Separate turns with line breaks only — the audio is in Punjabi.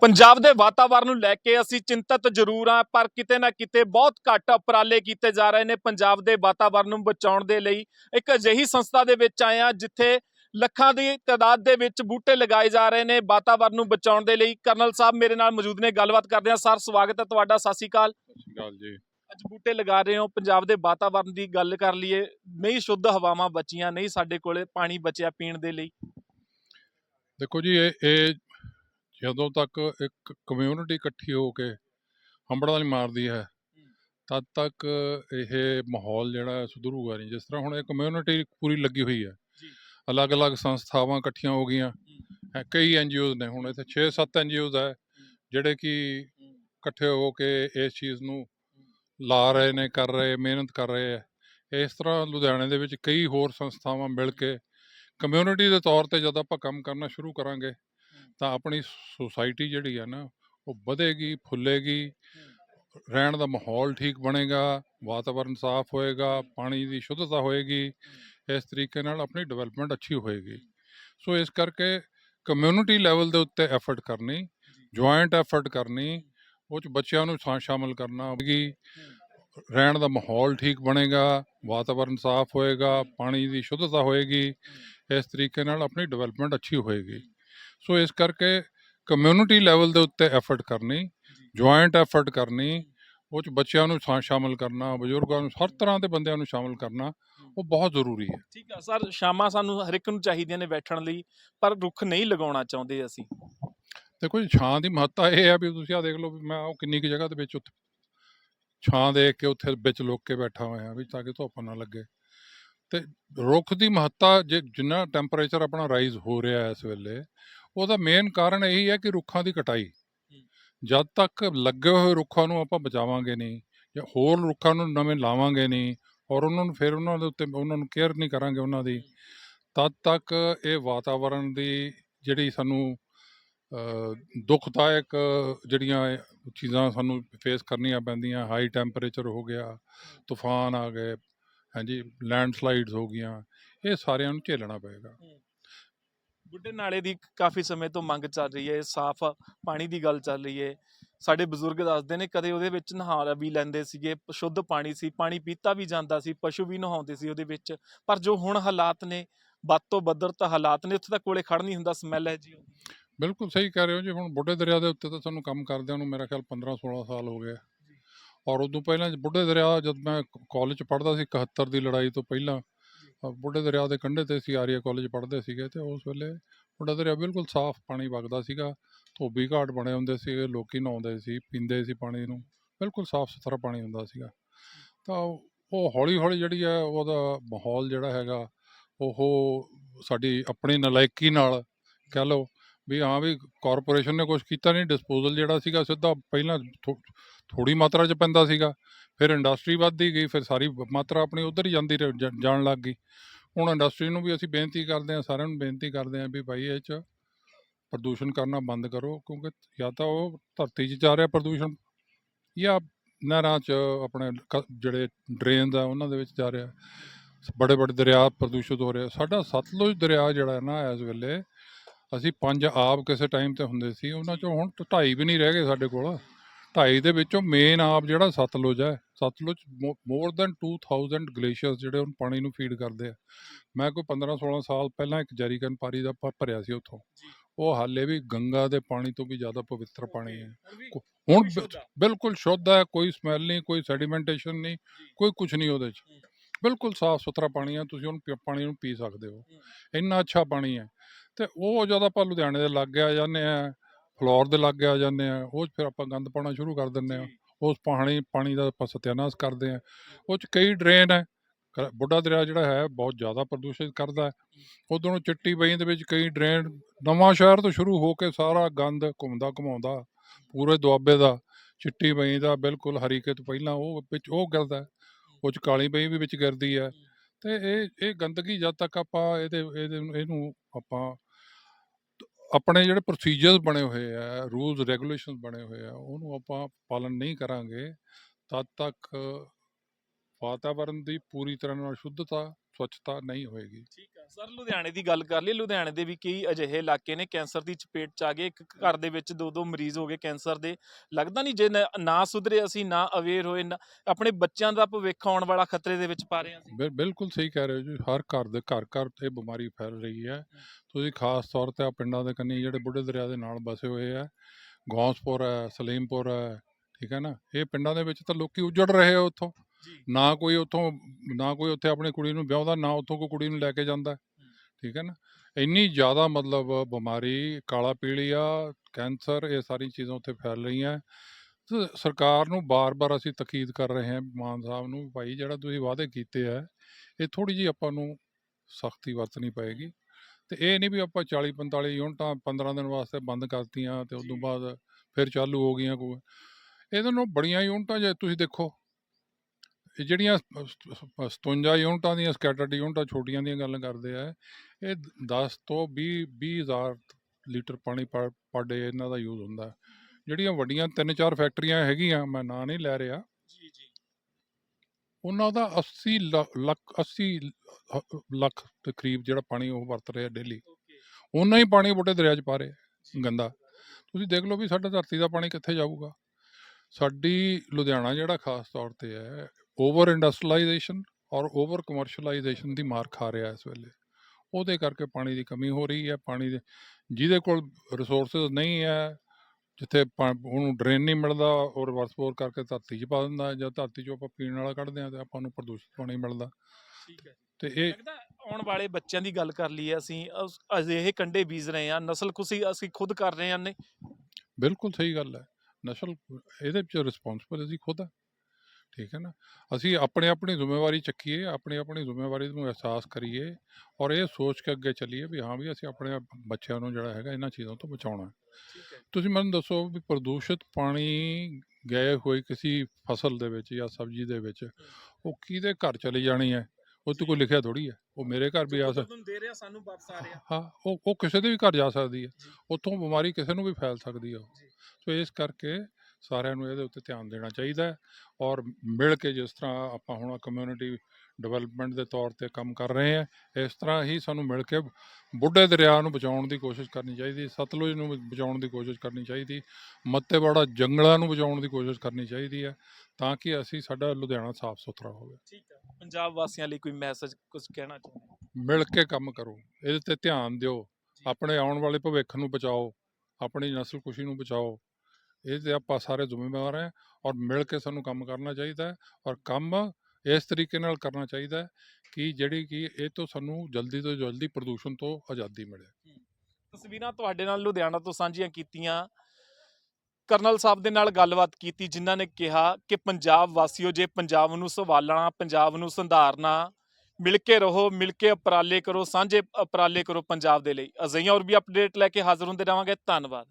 ਪੰਜਾਬ ਦੇ ਵਾਤਾਵਰਣ ਨੂੰ ਲੈ ਕੇ ਅਸੀਂ ਚਿੰਤਤ ਜ਼ਰੂਰ ਹਾਂ ਪਰ ਕਿਤੇ ਨਾ ਕਿਤੇ ਬਹੁਤ ਘੱਟ ਉਪਰਾਲੇ ਕੀਤੇ ਜਾ ਰਹੇ ਨੇ ਪੰਜਾਬ ਦੇ ਵਾਤਾਵਰਣ ਨੂੰ ਬਚਾਉਣ ਦੇ ਲਈ। ਇੱਕ ਅਜਿਹੀ ਸੰਸਥਾ ਦੇ ਵਿੱਚ ਆਏ ਹਾਂ ਜਿੱਥੇ ਲੱਖਾਂ ਦੀ ਤਾਦਾਦ ਦੇ ਵਿੱਚ ਬੂਟੇ ਲਗਾਏ ਜਾ ਰਹੇ ਨੇ ਵਾਤਾਵਰਣ ਨੂੰ ਬਚਾਉਣ ਦੇ ਲਈ। ਕਰਨਲ ਸਾਹਿਬ ਮੇਰੇ ਨਾਲ ਮੌਜੂਦ ਨੇ ਗੱਲਬਾਤ ਕਰਦੇ ਹਾਂ। ਸਰ ਸਵਾਗਤ ਹੈ ਤੁਹਾਡਾ। ਸਤਿ ਸ਼੍ਰੀ ਅਕਾਲ।
ਸਤਿ ਸ਼੍ਰੀ ਅਕਾਲ ਜੀ।
ਅੱਜ ਬੂਟੇ ਲਗਾ ਰਹੇ ਹੋ ਪੰਜਾਬ ਦੇ ਵਾਤਾਵਰਣ ਦੀ ਗੱਲ ਕਰ ਲਈਏ। ਨਹੀਂ ਸ਼ੁੱਧ ਹਵਾਵਾਂ ਬਚੀਆਂ ਨਹੀਂ ਸਾਡੇ ਕੋਲੇ ਪਾਣੀ ਬਚਿਆ ਪੀਣ ਦੇ ਲਈ।
ਦੇਖੋ ਜੀ ਇਹ ਇਹ ਜਦੋਂ ਤੱਕ ਇੱਕ ਕਮਿਊਨਿਟੀ ਇਕੱਠੀ ਹੋ ਕੇ ਹੰਬੜਾਂ ਨਹੀਂ ਮਾਰਦੀ ਹੈ ਤਦ ਤੱਕ ਇਹ ਮਾਹੌਲ ਜਿਹੜਾ ਸੁਧਰੂਗਾ ਨਹੀਂ। ਜਿਸ ਤਰ੍ਹਾਂ ਹੁਣ ਇਹ ਕਮਿਊਨਿਟੀ ਪੂਰੀ ਲੱਗੀ ਹੋਈ ਹੈ। ਅਲੱਗ-ਅਲੱਗ ਸੰਸਥਾਵਾਂ ਇਕੱਠੀਆਂ ਹੋ ਗਈਆਂ ਹੈ, ਕਈ ਐਨਜੀਓਜ਼ ਨੇ। ਹੁਣ ਇੱਥੇ 6-7 ਐਨਜੀਓਜ਼ ਹੈ ਜਿਹੜੇ ਕਿ ਇਕੱਠੇ ਹੋ ਕੇ ਇਸ ਚੀਜ਼ ਨੂੰ ਲਾ ਰਹੇ ਨੇ ਕਰ ਰਹੇ ਮਿਹਨਤ ਕਰ ਰਹੇ ਹੈ। ਇਸ ਤਰ੍ਹਾਂ ਲੁਧਿਆਣੇ ਦੇ ਵਿੱਚ ਕਈ ਹੋਰ ਸੰਸਥਾਵਾਂ ਮਿਲ ਕੇ ਕਮਿਊਨਿਟੀ ਦੇ ਤੌਰ ਤੇ ਜਦ ਆਪਾਂ ਕੰਮ ਕਰਨਾ ਸ਼ੁਰੂ ਕਰਾਂਗੇ ਤਾਂ ਆਪਣੀ ਸੁਸਾਇਟੀ ਜਿਹੜੀ ਹੈ ਨਾ ਉਹ ਵਧੇਗੀ ਫੁੱਲੇਗੀ ਰਹਿਣ ਦਾ ਮਾਹੌਲ ਠੀਕ ਬਣੇਗਾ ਵਾਤਾਵਰਣ ਸਾਫ਼ ਹੋਏਗਾ ਪਾਣੀ ਦੀ ਸ਼ੁੱਧਤਾ ਹੋਏਗੀ ਇਸ ਤਰੀਕੇ ਨਾਲ ਆਪਣੀ ਡਿਵੈਲਪਮੈਂਟ ਅੱਛੀ ਹੋਏਗੀ। ਸੋ ਇਸ ਕਰਕੇ ਕਮਿਊਨਿਟੀ ਲੈਵਲ ਦੇ ਉੱਤੇ ਐਫਰਟ ਕਰਨੀ ਜੁਆਇੰਟ ਐਫਰਟ ਕਰਨੀ ਉਹ ਚ ਬੱਚਿਆਂ ਨੂੰ ਸ਼ਾਮਲ ਕਰਨਾ ਹੋਵੇਗੀ ਰਹਿਣ ਦਾ ਮਾਹੌਲ ਠੀਕ ਬਣੇਗਾ ਵਾਤਾਵਰਣ ਸਾਫ਼ ਹੋਏਗਾ ਪਾਣੀ ਦੀ ਸ਼ੁੱਧਤਾ ਹੋਏਗੀ ਇਸ ਤਰੀਕੇ ਨਾਲ ਆਪਣੀ ਡਿਵੈਲਪਮੈਂਟ ਅੱਛੀ ਹੋਏਗੀ। ਸੋ ਇਸ ਕਰਕੇ ਕਮਿਊਨਿਟੀ ਲੈਵਲ ਦੇ ਉੱਤੇ ਐਫਰਟ ਕਰਨੀ ਜੁਆਇੰਟ ਐਫਰਟ ਕਰਨੀ ਉਹ ਚ ਬੱਚਿਆਂ ਨੂੰ ਸ਼ਾਮਲ ਕਰਨਾ ਬਜ਼ੁਰਗਾਂ ਨੂੰ ਹਰ ਤਰ੍ਹਾਂ ਦੇ ਬੰਦਿਆਂ ਨੂੰ ਸ਼ਾਮਲ ਕਰਨਾ ਉਹ ਬਹੁਤ ਜ਼ਰੂਰੀ ਹੈ।
ਠੀਕ ਆ ਸਰ ਸ਼ਾਮਾਂ ਸਾਨੂੰ ਹਰ ਇੱਕ ਨੂੰ ਚਾਹੀਦੀਆਂ ਨੇ ਬੈਠਣ ਲਈ ਪਰ ਰੁੱਖ ਨਹੀਂ ਲਗਾਉਣਾ ਚਾਹੁੰਦੇ ਅਸੀਂ।
ਦੇਖੋ ਜੀ ਛਾਂ ਦੀ ਮਹੱਤਤਾ ਇਹ ਹੈ ਵੀ ਤੁਸੀਂ ਆ ਦੇਖ ਲਓ ਵੀ ਮੈਂ ਉਹ ਕਿੰਨੀ ਕੁ ਜਗ੍ਹਾ ਦੇ ਵਿੱਚ ਉੱਥੇ ਛਾਂ ਦੇਖ ਕੇ ਉੱਥੇ ਵਿੱਚ ਲੁੱਕ ਕੇ ਬੈਠਾ ਹੋਇਆ ਵੀ ਤਾਂ ਕਿ ਧੁੱਪ ਨਾ ਲੱਗੇ। ਤੇ ਰੁੱਖ ਦੀ ਮਹੱਤਤਾ ਜੇ ਜਿੰਨਾ ਟੈਂਪਰੇਚਰ ਆਪਣਾ ਰਾਈਜ਼ ਹੋ ਰਿਹਾ ਹੈ ਇਸ ਵੇਲੇ ਉਹਦਾ ਮੇਨ ਕਾਰਨ ਇਹੀ ਹੈ ਕਿ ਰੁੱਖਾਂ ਦੀ ਕਟਾਈ। ਜਦ ਤੱਕ ਲੱਗੇ ਹੋਏ ਰੁੱਖਾਂ ਨੂੰ ਆਪਾਂ ਬਚਾਵਾਂਗੇ ਨਹੀਂ ਜਾਂ ਹੋਰ ਰੁੱਖਾਂ ਨੂੰ ਨਵੇਂ ਲਾਵਾਂਗੇ ਨਹੀਂ ਔਰ ਉਹਨਾਂ ਨੂੰ ਫਿਰ ਉਹਨਾਂ ਦੇ ਉੱਤੇ ਉਹਨਾਂ ਨੂੰ ਕੇਅਰ ਨਹੀਂ ਕਰਾਂਗੇ ਉਹਨਾਂ ਦੀ ਤਦ ਤੱਕ ਇਹ ਵਾਤਾਵਰਣ ਦੀ ਜਿਹੜੀ ਸਾਨੂੰ ਦੁਖਦਾਇਕ ਜਿਹੜੀਆਂ ਚੀਜ਼ਾਂ ਸਾਨੂੰ ਫੇਸ ਕਰਨੀਆਂ ਪੈਂਦੀਆਂ ਹਾਈ ਟੈਂਪਰੇਚਰ ਹੋ ਗਿਆ ਤੂਫਾਨ ਆ ਗਏ ਹਾਂਜੀ ਲੈਂਡਸਲਾਈਡਸ ਹੋ ਗਈਆਂ ਇਹ ਸਾਰਿਆਂ ਨੂੰ ਝੇਲਣਾ ਪਏਗਾ।
ਬੁੱਢੇ ਨਾਲੇ ਦੀ ਕਾਫੀ ਸਮੇਂ ਤੋਂ ਮੰਗ ਚੱਲ ਰਹੀ ਹੈ ਸਾਫ਼ ਪਾਣੀ ਦੀ ਗੱਲ ਚੱਲ ਰਹੀ ਹੈ। ਸਾਡੇ ਬਜ਼ੁਰਗ ਦੱਸਦੇ ਨੇ ਕਦੇ ਉਹਦੇ ਵਿੱਚ ਨਹਾ ਵੀ ਲੈਂਦੇ ਸੀਗੇ ਸ਼ੁੱਧ ਪਾਣੀ ਸੀ ਪਾਣੀ ਪੀਤਾ ਵੀ ਜਾਂਦਾ ਸੀ ਪਸ਼ੂ ਵੀ ਨਹਾਉਂਦੇ ਸੀ ਉਹਦੇ ਵਿੱਚ। ਪਰ ਜੋ ਹੁਣ ਹਾਲਾਤ ਨੇ ਵੱਧ ਤੋਂ ਬਦਤਰ ਹਾਲਾਤ ਨੇ ਉੱਥੇ ਤਾਂ ਕੋਲੇ ਖੜ ਨਹੀਂ ਹੁੰਦਾ ਸਮੈਲ ਹੈ ਜੀ।
ਬਿਲਕੁਲ ਸਹੀ ਕਹਿ ਰਹੇ ਹੋ ਜੀ ਹੁਣ ਬੁੱਢੇ ਦਰਿਆ ਦੇ ਉੱਤੇ ਤਾਂ ਸਾਨੂੰ ਕੰਮ ਕਰਦਿਆਂ ਨੂੰ ਮੇਰਾ ਖਿਆਲ 15 16 ਸਾਲ ਹੋ ਗਏ। ਔਰ ਉਦੋਂ ਪਹਿਲਾਂ ਬੁੱਢੇ ਦਰਿਆ ਜਦ ਮੈਂ ਕਾਲਜ ਪੜ੍ਹਦਾ ਸੀ 71 ਦੀ ਲੜਾਈ ਤੋਂ ਪਹਿਲਾਂ ਬੁੱਢੇ ਦਰਿਆ ਦੇ ਕੰਢੇ ਤੇ ਸੀ ਆਰੀਆ ਕਾਲਜ ਪੜ੍ਹਦੇ ਸੀਗੇ ਤੇ ਉਸ ਵੇਲੇ ਬੁੱਢਾ ਦਰਿਆ ਬਿਲਕੁਲ ਸਾਫ਼ ਪਾਣੀ ਵਗਦਾ ਸੀਗਾ, ਧੋਬੀ ਘਾਟ ਬਣੇ ਹੁੰਦੇ ਸੀਗੇ, ਲੋਕੀ ਨਹਾਉਂਦੇ ਸੀ, ਪੀਂਦੇ ਸੀ ਪਾਣੀ ਨੂੰ, ਬਿਲਕੁਲ ਸਾਫ਼ ਸੁਥਰਾ ਪਾਣੀ ਹੁੰਦਾ ਸੀਗਾ। ਤਾਂ ਉਹ ਹੌਲੀ ਹੌਲੀ ਜਿਹੜੀ ਹੈ ਉਹਦਾ ਮਾਹੌਲ ਜਿਹੜਾ ਹੈਗਾ, ਉਹ ਸਾਡੀ ਆਪਣੀ ਨਲਾਇਕੀ ਨਾਲ ਕਹਿ ਲਓ ਵੀ ਹਾਂ ਵੀ ਕਾਰਪੋਰੇਸ਼ਨ ਨੇ ਕੁਝ ਕੀਤਾ ਨਹੀਂ ਡਿਸਪੋਜ਼ਲ ਜਿਹੜਾ ਸੀਗਾ ਸਿੱਧਾ ਪਹਿਲਾਂ ਥੋੜੀ ਮਾਤਰਾ 'ਚ ਪੈਂਦਾ ਸੀਗਾ, ਫਿਰ ਇੰਡਸਟਰੀ ਵੱਧਦੀ ਗਈ, ਫਿਰ ਸਾਰੀ ਬ- ਮਾਤਰਾ ਆਪਣੀ ਉਧਰ ਹੀ ਜਾਂਦੀ ਰਹਿ- ਜਾ- ਜਾਣ ਲੱਗ ਗਈ। ਹੁਣ ਇੰਡਸਟਰੀ ਨੂੰ ਵੀ ਅਸੀਂ ਬੇਨਤੀ ਕਰਦੇ ਹਾਂ, ਸਾਰਿਆਂ ਨੂੰ ਬੇਨਤੀ ਕਰਦੇ ਹਾਂ ਵੀ ਭਾਈ ਇਹ 'ਚ ਪ੍ਰਦੂਸ਼ਣ ਕਰਨਾ ਬੰਦ ਕਰੋ, ਕਿਉਂਕਿ ਜਾਂ ਤਾਂ ਉਹ ਧਰਤੀ 'ਚ ਜਾ ਰਿਹਾ ਪ੍ਰਦੂਸ਼ਣ, ਜਾਂ ਨਹਿਰਾਂ 'ਚ ਆਪਣੇ ਕ- ਜਿਹੜੇ ਡਰੇਨ ਆ, ਉਹਨਾਂ ਦੇ ਵਿੱਚ ਜਾ ਰਿਹਾ। ਬੜੇ ਬੜੇ ਦਰਿਆ ਪ੍ਰਦੂਸ਼ਿਤ ਹੋ ਰਿਹਾ। ਸਾਡਾ ਸਤਲੁਜ ਦਰਿਆ ਜਿਹੜਾ ਹੈ ਨਾ, ਇਸ ਵੇਲੇ ਅਸੀਂ ਪੰਜ ਆਬ ਕਿਸੇ ਟਾਈਮ ਤੇ ਹੁੰਦੇ ਸੀ, ਉਹਨਾਂ ਚੋਂ ਹੁਣ ਢਾਈ ਵੀ ਨਹੀਂ ਰਹਿ ਗਏ ਸਾਡੇ ਕੋਲ। ਢਾਈ ਦੇ ਵਿੱਚੋਂ ਮੇਨ ਆਬ ਜਿਹੜਾ ਸਤਲੁਜ ਹੈ ਸਤਲੁਜ ਮੋਰ ਦੈਨ 2000 ਗਲੇਸ਼ੀਅਰਸ ਜਿਹੜੇ ਉਹ ਪਾਣੀ ਨੂੰ ਫੀਡ ਕਰਦੇ ਆ। ਮੈਂ ਕੋਈ 15 16 ਸਾਲ ਪਹਿਲਾਂ ਇੱਕ ਜੈਰੀਕਨ ਪਾਰੀ ਦਾ ਭਰਿਆ ਸੀ ਉੱਥੋਂ। ਉਹ ਹਾਲੇ ਵੀ ਗੰਗਾ ਦੇ ਪਾਣੀ ਤੋਂ ਵੀ ਜ਼ਿਆਦਾ ਪਵਿੱਤਰ ਪਾਣੀ ਹੈ। ਹੁਣ ਬਿਲਕੁਲ ਸ਼ੁੱਧ ਹੈ ਕੋਈ ਸਮੈਲ ਨਹੀਂ ਕੋਈ ਸੈਡੀਮੈਂਟੇਸ਼ਨ ਨਹੀਂ ਕੋਈ ਕੁਝ ਨਹੀਂ ਉਹਦੇ 'ਚ। ਬਿਲਕੁਲ ਸਾਫ਼ ਸੁਥਰਾ ਪਾਣੀ ਹੈ ਤੁਸੀਂ ਉਹਨੂੰ ਪੀ- ਪਾਣੀ ਨੂੰ ਪੀ ਸਕਦੇ ਹੋ। ਇੰਨਾ ਅੱਛਾ ਪਾਣੀ ਹੈ। ਤੇ ਉਹ ਜਦ ਆਪਾਂ ਲੁਧਿਆਣੇ ਦੇ ਲਾਗੇ ਆ ਜਾਂਦੇ ਆ ਫਲੋਰ ਦੇ ਲਾਗੇ ਆ ਜਾਂਦੇ ਆ ਉਹ 'ਚ ਫਿਰ ਆਪਾਂ ਗੰਦ ਪਾਉਣਾ ਸ਼ੁਰੂ ਕਰ ਦਿੰਦੇ ਆ। ਉਸ ਪਾਣੀ ਪਾਣੀ ਦਾ ਆਪਾਂ ਸਤਿਆਨਾਸ਼ ਕਰਦੇ ਆ। ਉਹ 'ਚ ਕਈ ਡਰੇਨ ਹੈ ਕ- ਬੁੱਢਾ ਦਰਿਆ ਜਿਹੜਾ ਹੈ ਬਹੁਤ ਜ਼ਿਆਦਾ ਪ੍ਰਦੂਸ਼ਿਤ ਕਰਦਾ ਹੈ। ਉਧਰੋਂ ਚਿੱਟੀ ਬਈ ਦੇ ਵਿੱਚ ਕਈ ਡਰੇਨ ਨਵਾਂ ਸ਼ਹਿਰ ਤੋਂ ਸ਼ੁਰੂ ਹੋ ਕੇ ਸਾਰਾ ਗੰਦ ਘੁੰਮਦਾ ਘੁਮਾਉਂਦਾ ਪੂਰੇ ਦੁਆਬੇ ਦਾ ਚਿੱਟੀ ਬਈ ਦਾ ਬਿਲਕੁਲ ਹਰੀਕੇ ਤੋਂ ਪਹਿਲਾਂ ਉਹ ਵਿੱਚ ਉਹ ਗਿਰਦਾ ਹੈ। ਉਹ 'ਚ ਕਾਲੀ ਬਈ ਵੀ ਵਿੱਚ ਗਿਰਦੀ ਹੈ। ਤੇ ਇਹ ਇਹ ਗੰਦਗੀ ਜਦ ਤੱਕ ਆਪਾਂ ਇਹਦੇ ਇਹਦੇ ਨੂੰ- ਇਹਨੂੰ ਆਪਾਂ ਆਪਣੇ ਜਿਹੜੇ ਪ੍ਰੋਸੀਜਰਸ ਬਣੇ ਹੋਏ ਆ ਰੂਲਸ ਰੈਗੂਲੇਸ਼ਨਸ ਬਣੇ ਹੋਏ ਆ, ਉਹਨੂੰ ਆਪਾਂ ਪਾਲਣ ਨਹੀਂ ਕਰਾਂਗੇ, ਤਦ ਤੱਕ ਵਾਤਾਵਰਣ ਦੀ ਪੂਰੀ ਤਰ੍ਹਾਂ ਨਾਲ ਸ਼ੁੱਧਤਾ ਸਵੱਛਤਾ ਨਹੀਂ ਹੋਏਗੀ।
ਠੀਕ ਹੈ ਸਰ ਲੁਧਿਆਣੇ ਦੀ ਗੱਲ ਕਰ ਲਈ ਲੁਧਿਆਣੇ ਦੇ ਵੀ ਕਈ ਅਜਿਹੇ ਇਲਾਕੇ ਨੇ ਕੈਂਸਰ ਦੀ ਚਪੇਟ ਚ ਆ ਗਏ। ਇੱਕ ਘਰ ਦੇ ਵਿੱਚ ਦੋ ਦੋ ਮਰੀਜ਼ ਹੋ ਗਏ ਕੈਂਸਰ ਦੇ। ਲੱਗਦਾ ਨਹੀਂ ਜੇ ਨ- ਸੁਧਰੇ ਅਸੀਂ ਨਾ ਅਵੇਅਰ ਹੋਏ ਨਾ- ਆਪਣੇ ਬੱਚਿਆਂ ਦਾ ਭਵਿੱਖ ਆਉਣ ਵਾਲਾ ਖਤਰੇ ਦੇ ਵਿੱਚ ਪਾ ਰਹੇ ਹਾਂ ਅਸੀਂ।
ਬਿਲ- ਬਿਲਕੁਲ ਸਹੀ ਕਹਿ ਰਹੇ ਹੋ ਜੀ। ਹਰ ਘਰ ਦੇ ਘਰ ਘਰ ਤੇ ਬਿਮਾਰੀ ਫੈਲ ਰਹੀ ਹੈ। ਤੁਸੀਂ ਖਾਸ ਤੌਰ ਤੇ ਆ ਪਿੰਡਾਂ ਦੇ ਕੰਨੀ ਜਿਹੜੇ ਬੁੱਢੇ ਦਰਿਆ ਦੇ ਨਾਲ ਬਸੇ ਹੋਏ ਆ ਗੌਂਸਪੁਰ ਹੈ ਸਲੀਮਪੁਰ ਹੈ ਠੀਕ ਹੈ ਨਾ? ਇਹ ਪਿੰਡਾਂ ਦੇ ਵਿੱਚ ਤਾਂ ਲੋਕੀ ਉੱਜੜ ਰਹੇ ਆ ਉੱਥੋਂ। ਨਾ ਕੋਈ ਉੱਥੋਂ ਨਾ ਕੋਈ ਉੱਥੇ ਆਪਣੀ ਕੁੜੀ ਨੂੰ ਵਿਆਹੁੰਦਾ ਨਾ ਉੱਥੋਂ ਕੋਈ ਕੁੜੀ ਨੂੰ ਲੈ ਕੇ ਜਾਂਦਾ। ਠੀਕ ਹੈ ਨਾ? ਇੰਨੀ ਜ਼ਿਆਦਾ ਮਤਲਬ ਬਿਮਾਰੀ ਕਾਲਾ ਪੀਲੀਆ ਕੈਂਸਰ ਇਹ ਸਾਰੀ ਚੀਜ਼ਾਂ ਉੱਥੇ ਫੈਲ ਰਹੀਆਂ। ਸਰਕਾਰ ਨੂੰ ਬਾਰ-ਬਾਰ ਅਸੀਂ ਤਕੀਦ ਕਰ ਰਹੇ ਹਾਂ ਮਾਨ ਸਾਹਿਬ ਨੂੰ ਭਾਈ ਜਿਹੜਾ ਤੁਸੀਂ ਵਾਅਦੇ ਕੀਤੇ ਆ ਇਹ ਥੋੜੀ ਜਿਹੀ ਆਪਾਂ ਨੂੰ ਸਖਤੀ ਵਰਤਣੀ ਪਏਗੀ। ਤੇ ਇਹ ਨਹੀਂ ਵੀ ਆਪਾਂ 40 45 ਯੂਨਿਟਾਂ 15 ਦਿਨ ਵਾਸਤੇ ਬੰਦ ਕਰਤੀਆਂ ਤੇ ਉਸ ਤੋਂ
ਜੀ।
ਬਾਅਦ ਫਿਰ ਚਾਲੂ ਹੋ ਗਈਆਂ ਕੋਈ। ਇਹਦੇ ਨਾਲ ਬੜੀਆਂ ਯੂਨਿਟਾਂ ਜੇ ਤੁਸੀਂ ਦੇਖੋ ਇਹ ਜਿਹੜੀਆਂ 57 ਯੂਨਿਟਾਂ ਦੀਆਂ ਸਕੈਟਰਡ ਯੂਨਿਟਾਂ ਛੋਟੀਆਂ ਦੀਆਂ ਗੱਲ ਕਰਦੇ ਆ ਇਹ 10 ਤੋਂ 20 20000 ਲੀਟਰ ਪਾਣੀ ਪਰ ਡੇ ਇਹਨਾਂ ਦਾ ਯੂਜ਼ ਹੁੰਦਾ। ਜਿਹੜੀਆਂ ਵੱਡੀਆਂ ਤਿੰਨ ਚਾਰ ਫੈਕਟਰੀਆਂ ਹੈਗੀਆਂ ਮੈਂ ਨਾਂ ਨਹੀਂ ਲੈ ਰਿਹਾ।
ਜੀ ਜੀ।
ਉਹਨਾਂ ਦਾ 80 ਲ- ਲੱਖ 80 ਹ- ਲੱਖ ਦੇ ਕਰੀਬ ਜਿਹੜਾ ਪਾਣੀ ਉਹ ਵਰਤ ਰਿਹਾ ਡੇਲੀ। ਉਹਨਾਂ ਹੀ ਪਾਣੀ ਬੁੱਢੇ ਦਰਿਆ 'ਚ ਪਾ ਰਹੇ ਗੰਦਾ। ਤੁਸੀਂ ਦੇਖ ਲਓ ਵੀ ਸਾਡਾ ਧਰਤੀ ਦਾ ਪਾਣੀ ਕਿੱਥੇ ਜਾਊਗਾ। ਸਾਡੀ ਲੁਧਿਆਣਾ ਜਿਹੜਾ ਖਾਸ ਤੌਰ ਤੇ ਹੈ ਓਵਰ ਇੰਡਸਟਰੀਲਾਈਜੇਸ਼ਨ ਔਰ ਓਵਰ ਕਮਰਸ਼ੀਅਲਾਈਜੇਸ਼ਨ ਦੀ ਮਾਰ ਖਾ ਰਿਹਾ ਇਸ ਵੇਲੇ। ਉਹਦੇ ਕਰਕੇ ਪਾਣੀ ਦੀ ਕਮੀ ਹੋ ਰਹੀ ਹੈ ਪਾਣੀ ਦੇ ਜਿਹਦੇ ਕੋਲ ਰਿਸੋਰਸਸ ਨਹੀਂ ਹੈ ਜਿੱਥੇ ਉਹਨੂੰ ਡਰੇਨ ਨਹੀਂ ਮਿਲਦਾ ਔਰ ਵਰਸਪੋਰ ਕਰਕੇ ਧਰਤੀ 'ਚ ਪਾ ਦਿੰਦਾ ਜਾਂ ਧਰਤੀ 'ਚੋਂ ਆਪਾਂ ਪੀਣ ਵਾਲਾ ਕੱਢਦੇ ਹਾਂ ਤੇ ਆਪਾਂ ਨੂੰ ਪ੍ਰਦੂਸ਼ਿਤ ਪਾਣੀ ਮਿਲਦਾ।
ਠੀਕ ਹੈ।
ਤੇ ਇਹ
ਆਉਣ ਵਾਲੇ ਬੱਚਿਆਂ ਦੀ ਗੱਲ ਕਰ ਲਈਏ ਅਸੀਂ ਅਜਿਹੇ ਕੰਡੇ ਬੀਜ ਰਹੇ ਹਾਂ ਨਸਲ ਖੁਸ਼ੀ ਅਸੀਂ ਖੁਦ ਕਰ ਰਹੇ ਹਾਂ ਨੇ
ਬਿਲਕੁਲ ਸਹੀ ਗੱਲ ਹੈ। ਨਸ਼ਲ ਇਹਦੇ ਵਿੱਚ ਰਿਸਪੌਂਸਿਬਲ ਅਸੀਂ ਖੁਦ ਆ ਠੀਕ ਹੈ ਨਾ? ਅਸੀਂ ਆਪਣੇ ਆਪਣੀ ਜ਼ਿੰਮੇਵਾਰੀ ਚੱਕੀਏ ਆਪਣੀ ਆਪਣੀ ਜ਼ਿੰਮੇਵਾਰੀ ਨੂੰ ਅਹਿਸਾਸ ਕਰੀਏ ਔਰ ਇਹ ਸੋਚ ਕੇ ਅੱਗੇ ਚੱਲੀਏ ਵੀ ਹਾਂ ਵੀ ਅਸੀਂ ਆਪਣੇ ਬੱਚਿਆਂ ਨੂੰ ਜਿਹੜਾ ਹੈਗਾ ਇਹਨਾਂ ਚੀਜ਼ਾਂ ਤੋਂ ਬਚਾਉਣਾ ਹੈ। ਤੁਸੀਂ ਮੈਨੂੰ ਦੱਸੋ ਵੀ ਪ੍ਰਦੂਸ਼ਿਤ ਪਾਣੀ ਗਏ ਹੋਏ ਕਿਸੇ ਫਸਲ ਦੇ ਵਿੱਚ ਜਾਂ ਸਬਜ਼ੀ ਦੇ ਵਿੱਚ ਉਹ ਕਿਹਦੇ ਘਰ ਚਲੀ ਜਾਣੀ ਹੈ? ਉਹ ਤੇ ਕੋਈ ਲਿਖਿਆ ਥੋੜੀ ਹੈ। ਉਹ ਮੇਰੇ ਘਰ ਵੀ ਆ ਸਕ
ਤੁਹਾਨੂੰ ਦੇ ਰਿਹਾ ਸਾਨੂੰ ਵਾਪਸ ਆ ਰਿਹਾ।
ਹਾਂ ਉਹ ਉਹ ਕਿਸੇ ਦੇ ਵੀ ਘਰ ਜਾ ਸਕਦੀ ਹੈ। ਉੱਥੋਂ ਬਿਮਾਰੀ ਕਿਸੇ ਨੂੰ ਵੀ ਫੈਲ ਸਕਦੀ ਹੈ। ਸੋ ਇਸ ਕਰਕੇ ਸਾਰਿਆਂ ਨੂੰ ਇਹਦੇ ਉੱਤੇ ਧਿਆਨ ਦੇਣਾ ਚਾਹੀਦਾ ਹੈ ਔਰ ਮਿਲ ਕੇ ਜਿਸ ਤਰ੍ਹਾਂ ਆਪਾਂ ਹੁਣ ਕਮਿਊਨਿਟੀ ਡਿਵੈਲਪਮੈਂਟ ਦੇ ਤੌਰ ਤੇ ਕੰਮ ਕਰ ਰਹੇ ਹਾਂ ਇਸ ਤਰ੍ਹਾਂ ਹੀ ਸਾਨੂੰ ਮਿਲ ਕੇ ਬੁੱਢੇ ਦਰਿਆ ਨੂੰ ਬਚਾਉਣ ਦੀ ਕੋਸ਼ਿਸ਼ ਕਰਨੀ ਚਾਹੀਦੀ ਸਤਲੁਜ ਨੂੰ ਬਚਾਉਣ ਦੀ ਕੋਸ਼ਿਸ਼ ਕਰਨੀ ਚਾਹੀਦੀ ਮੱਤੇਵਾੜਾ ਜੰਗਲਾਂ ਨੂੰ ਬਚਾਉਣ ਦੀ ਕੋਸ਼ਿਸ਼ ਕਰਨੀ ਚਾਹੀਦੀ ਹੈ ਤਾਂ ਕਿ ਅਸੀਂ ਸਾਡਾ ਲੁਧਿਆਣਾ ਸਾਫ਼ ਸੁਥਰਾ ਹੋਵੇ।
ਠੀਕ ਹੈ। ਪੰਜਾਬ ਵਾਸੀਆਂ ਲਈ ਕੋਈ ਮੈਸੇਜ ਕੁਝ ਕਹਿਣਾ ਚਾਹੁੰਦੇ
ਮਿਲ ਕੇ ਕੰਮ ਕਰੋ ਇਹਦੇ ਤੇ ਧਿਆਨ ਦਿਓ। ਆਪਣੇ ਆਉਣ ਵਾਲੇ ਭਵਿੱਖ ਨੂੰ ਬਚਾਓ ਆਪਣੀ ਨਸਲ ਖੁਸ਼ੀ ਨੂੰ ਬਚਾਓ ਇਹ ਤੇ ਆਪਾਂ ਸਾਰੇ ਜ਼ਿੰਮੇਵਾਰ ਹਾਂ ਔਰ ਮਿਲ ਕੇ ਸਾਨੂੰ ਕੰਮ ਕਰਨਾ ਚਾਹੀਦਾ ਹੈ ਔਰ ਕੰਮ ਇਸ ਤਰੀਕੇ ਨਾਲ ਕਰਨਾ ਚਾਹੀਦਾ ਹੈ ਕਿ ਜਿਹੜੀ ਕਿ ਇਹ ਤੋਂ ਸਾਨੂੰ ਜਲਦੀ ਤੋਂ ਜਲਦੀ ਪ੍ਰਦੂਸ਼ਣ ਤੋਂ ਆਜ਼ਾਦੀ ਮਿਲੇ।
ਤਸਵੀਰਾਂ ਤੁਹਾਡੇ ਨਾਲ ਲੁਧਿਆਣਾ ਤੋਂ ਸਾਂਝੀਆਂ ਕੀਤੀਆਂ। ਕਰਨਲ ਸਾਹਿਬ ਦੇ ਨਾਲ ਗੱਲਬਾਤ ਕੀਤੀ, ਜਿਨ੍ਹਾਂ ਨੇ ਕਿਹਾ ਕਿ ਪੰਜਾਬ ਵਾਸੀਓ, ਜੇ ਪੰਜਾਬ ਨੂੰ ਸੰਭਾਲਣਾ, ਪੰਜਾਬ ਨੂੰ ਸੰਧਾਰਨਾ, ਮਿਲ ਕੇ ਰਹੋ, ਮਿਲ ਕੇ ਉਪਰਾਲੇ ਕਰੋ, ਸਾਂਝੇ ਉਪਰਾਲੇ ਕਰੋ ਪੰਜਾਬ ਦੇ ਲਈ। ਅਜਿਹੀਆਂ ਹੋਰ ਵੀ ਅਪਡੇਟ ਲੈ ਕੇ ਹਾਜ਼ਰ ਹੁੰਦੇ ਰਵਾਂਗੇ ਧੰਨਵਾਦ।